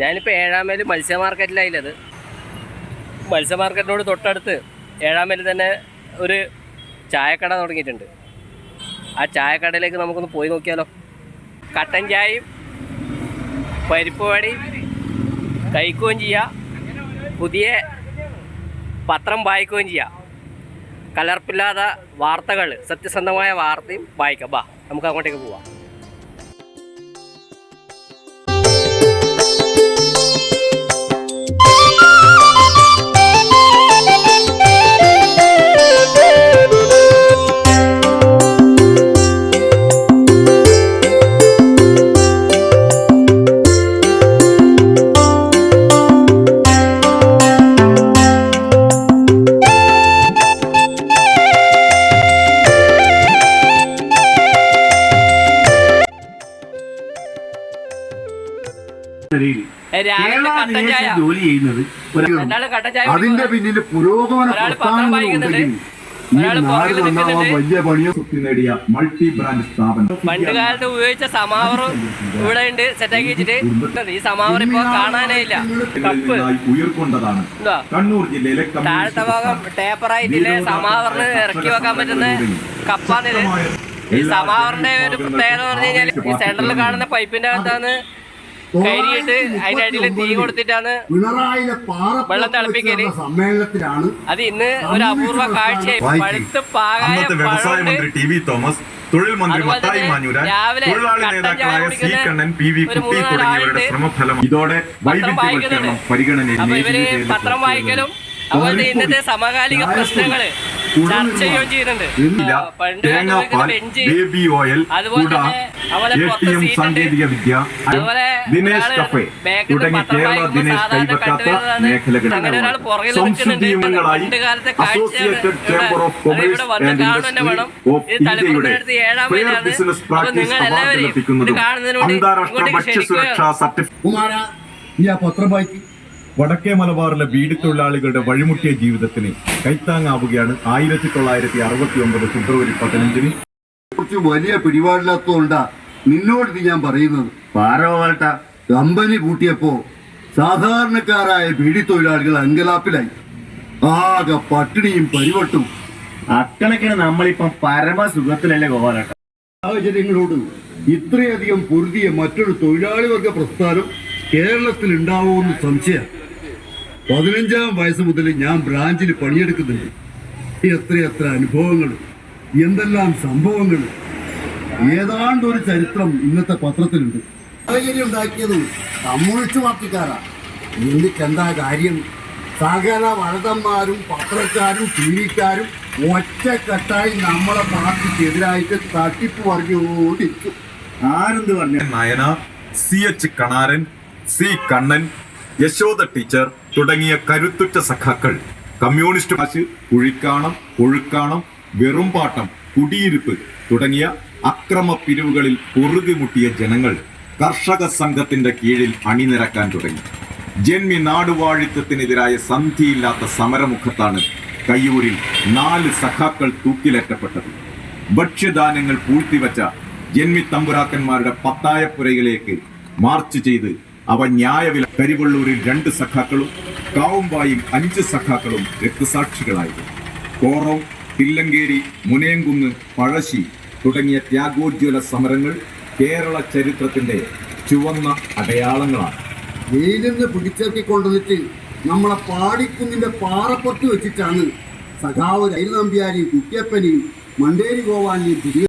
നമ്മളിപ്പോൾ മേൽ മത്സ്യ മാർക്കറ്റിലായില്ലത്. മത്സ്യ മാർക്കറ്റിനോട് തൊട്ടടുത്ത് ഏഴാമേൽ തന്നെ ഒരു ചായക്കട തുടങ്ങിയിട്ടുണ്ട്. ആ ചായക്കടയിലേക്ക് നമുക്കൊന്ന് പോയി നോക്കിയാലോ. കട്ടൻ ചായയും പരിപ്പ് വടയും കഴിക്കുകയും ചെയ്യാം. പുതിയ പത്രം വായിക്കുകയും ചെയ്യാം. കലർപ്പില്ലാത്ത വാർത്തകൾ സത്യസന്ധമായ വാർത്തയും വായിക്കാം. ബാ നമുക്ക് അങ്ങോട്ടേക്ക് പോവാം. പണിയോ സ്വത്ത് നേടിയ മൾട്ടി ബ്രാൻഡ് സ്ഥാപനം. പണ്ട് കാലത്ത് ഉപയോഗിച്ച സമാവറും ഇവിടെ ഉണ്ട് സെറ്റാക്കി വെച്ചിട്ട്. ഈ സമാവർ ഇപ്പൊ കാണാനേ ഇല്ല. കപ്പ്. താഴത്തെ ഭാഗം ടേപ്പറായിട്ടില്ലേ സമാവറിന് ഇറക്കി വെക്കാൻ പറ്റുന്ന കപ്പാണിത്. ഈ സമാവറിന്റെ ഒരു പ്രത്യേകത പറഞ്ഞു കഴിഞ്ഞാൽ ഈ സെന്ററിൽ കാണുന്ന പൈപ്പിന്റെ അകത്താണ് കരിയിട്ട് അതിന്റെ അടിയിൽ തീ കൊടുത്തിട്ടാണ് വെള്ളം തിളപ്പിക്കൽ. സമ്മേളനത്തിലാണ് അത് ഇന്ന് ഒരു അപൂർവ കാഴ്ചയായി പഴുത്ത് പാകായ ടി വി തോമസ് തൊഴിൽ മന്ത്രി മത്തായി തന്നെ മാഞ്ഞൂരാൻ തൊഴിലാളി നേതാക്കളായ സി കണ്ണൻ പി വി കുട്ടി തുടങ്ങിയവരുടെ ശ്രമഫലം. ഇതോടെ വൈവിധ്യവൽക്കരണം പരിഗണനയിൽ പത്രം വായിക്കലും അതുപോലെ ഇന്നത്തെ സമകാലിക പ്രശ്നങ്ങൾ. തേങ്ങാപ്പാൽ baby oil A T M സാങ്കേതിക വിദ്യ ദിനേശ് നിന്ന് തുടങ്ങി കേരള ദിനേശ് കൈവെക്കാത്ത കാലത്തെ കാഴ്ചയാണ്. Associated chamber of commerce and. Industry of ഇന്ത്യയുടെ ഫെയർ ബിസിനസ് പ്രാക്ടീസ് നിങ്ങൾ അവാർഡ് എല്ലാവരും ലഭിക്കുന്നതും അന്താരാഷ്ട്ര ഭക്ഷ്യസുരക്ഷാ സർട്ടിഫിക്കറ്റ് കുമാര ഈ ആ പത്രം വായിക്കും. വടക്കേ മലബാറിലെ ബീഡി തൊഴിലാളികളുടെ വഴിമുട്ടിയ ജീവിതത്തിന് കൈത്താങ്ങാവുകയാണ് ആയിരത്തി തൊള്ളായിരത്തി അറുപത്തി ഒമ്പത് ഫെബ്രുവരി പതിനഞ്ചിന്. കുറച്ച് വലിയ പിടിപാടില്ലാത്തതുകൊണ്ടാ നിന്നോട് ഇത് ഞാൻ പറയുന്നത്. പാരവട്ട കമ്പനി കൂട്ടിയപ്പോ സാധാരണക്കാരായ ബീഡി തൊഴിലാളികൾ അങ്കലാപ്പിലായി. ആകെ പട്ടിണിയും പരിവട്ടും. അക്കണക്കിന് നമ്മളിപ്പം പരമസുഖത്തിലല്ലേ ഗോപാലട്ട സാഹചര്യങ്ങളോട് ഇത്രയധികം പൊരുതിയ മറ്റൊരു തൊഴിലാളി വർഗ പ്രസ്ഥാനം കേരളത്തിൽ ഉണ്ടാവുമെന്ന് സംശയം പതിനഞ്ചാം വയസ്സ് മുതൽ ഞാൻ ബ്രാഞ്ചിൽ പണിയെടുക്കുന്നുണ്ട്. എത്രയെത്ര അനുഭവങ്ങൾ എന്തെല്ലാം സംഭവങ്ങൾ ഏതാണ്ട് ഒരു ചരിത്രം ഇന്നത്തെ പത്രത്തിലുണ്ട്. സാഹചര്യം ഉണ്ടാക്കിയത് കമ്മ്യൂണിസ്റ്റ് പാർട്ടിക്കാരാ എന്നിട്ടെന്താ കാര്യം? സകല വഴതന്മാരും പത്രക്കാരും ടി വിക്കാരും ഒറ്റക്കെട്ടായി നമ്മളെ പാർട്ടിക്കെതിരായിട്ട് തട്ടിപ്പ് പറഞ്ഞുകൊണ്ടിരിക്കും. ആരെന്ത് പറഞ്ഞു? Nayana C H Kanaran C Kannan Yashoda teacher തുടങ്ങിയ കരുത്തുറ്റ സഖാക്കൾ. കമ്മ്യൂണിസ്റ്റ് കാശ് കുഴിക്കാണം കൊഴുക്കാണം വെറുംപാട്ടം കുടിയിരുപ്പ് തുടങ്ങിയ അക്രമ പിരിവുകളിൽ പൊറുതിമുട്ടിയ ജനങ്ങൾ കർഷക സംഘത്തിന്റെ കീഴിൽ അണിനിരക്കാൻ തുടങ്ങി. ജന്മി നാടുവാഴിത്തത്തിനെതിരായ സന്ധിയില്ലാത്ത സമരമുഖത്താണ് കയ്യൂരിൽ നാല് സഖാക്കൾ തൂക്കിലേറ്റപ്പെട്ടത്. ഭക്ഷ്യദാനങ്ങൾ പൂഴ്ത്തിവച്ച ജന്മി തമ്പുരാക്കന്മാരുടെ പത്തായപ്പുരയിലേക്ക് മാർച്ച് ചെയ്ത് അവ ന്യായവില കരിവള്ളൂരിൽ രണ്ട് സഖാക്കളും കാവുംബായും അഞ്ച് സഖാക്കളും രക്തസാക്ഷികളായിരുന്നു. കോറോ തില്ലങ്കേരി മുനയംകുന്ന് പഴശ്ശി തുടങ്ങിയ ത്യാഗോജ്വല സമരങ്ങൾ കേരള ചരിത്രത്തിന്റെ ചുവന്ന അടയാളങ്ങളാണ്. വെയിലെന്ന് പിടിച്ചേക്കി കൊണ്ടുവന്നിട്ട് നമ്മളെ പാടിക്കുന്നിന്റെ പാറപ്പുറത്ത് വെച്ചിട്ടാണ് സഖാവ് രൈൽ നമ്പ്യാരെയും കുട്ടിയപ്പനെയും മണ്ടേരി തിരികെ